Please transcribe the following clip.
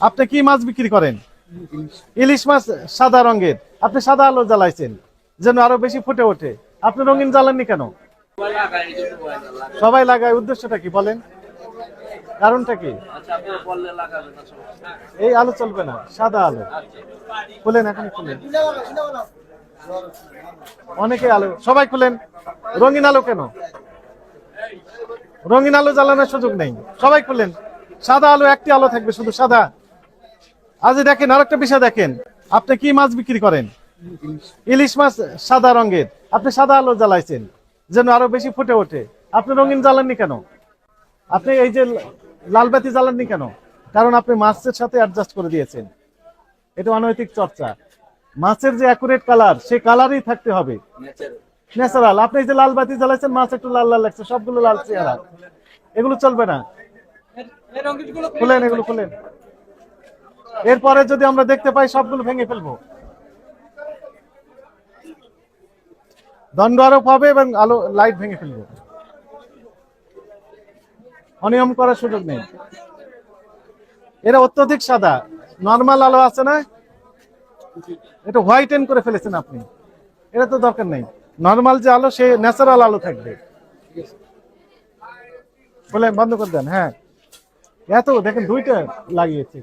আপনি কি মাছ বিক্রি করেন? ইলিশ মাছ সাদা রঙের। আপনি সাদা আলো জ্বালাইছেন, যেন আরও বেশি ফুটে ওঠে। আপনি রঙিন জ্বালাননি কেন? সবাই লাগায়, উদ্দেশ্যটা কি বলেন? কারণটা কি? এই আলো চলবে না, সাদা আলো। খুলেন এখন খুলেন। অনেকে আলো, সবাই খুলেন। রঙিন আলো কেন? রঙিন আলো জ্বালানোর সুযোগ নেই। সবাই খুলেন। সাদা আলো একটি আলো থাকবে, শুধু সাদা। আজ দেখেন আরেকটা বিষয় দেখেন। আপনি কি মাছ বিক্রি করেন? ইলিশ মাছ সাদা রঙের। আপনি সাদা আলো জ্বালাইছেন যেন আরও বেশি ফুটে ওঠে। আপনি রঙিন জ্বালাননি কেন? আপনি এই যে লাল বাতি জ্বালাননি কেন? কারণ আপনি মাছের সাথে অ্যাডজাস্ট করে দিয়েছেন। এটা অনৈতিক চর্চা। মাছের যে অ্যাকুরেট কালার সেই কালারই থাকতে হবে। ন্যাচারাল আপনি এই যে লাল বাতি জ্বালাইছেন মাছ একটু লাল লাল লাগছে সবগুলো লাল চেহারা। এগুলো চলবে না। খুলেন এগুলো খুলেন। এরপরে যদি আমরা দেখতে পাই, সবগুলো ভেঙে ফেলব। দণ্ড আরোপ হবে এবং আলো, লাইট ভেঙে ফেলব। অনিয়ম করার সুযোগ নেই। এরা অত্যধিক সাদা। নর্মাল আলো আছে না? এটা হোয়াইটেন করে ফেলেছেন আপনি। এটা তো দরকার নেই। নর্মাল যে আলো, সে ন্যাচারাল আলো থাকবে। বলে বন্ধ করে দেন। হ্যাঁ। এত, দেখেন, দুইটা লাগিয়েছে।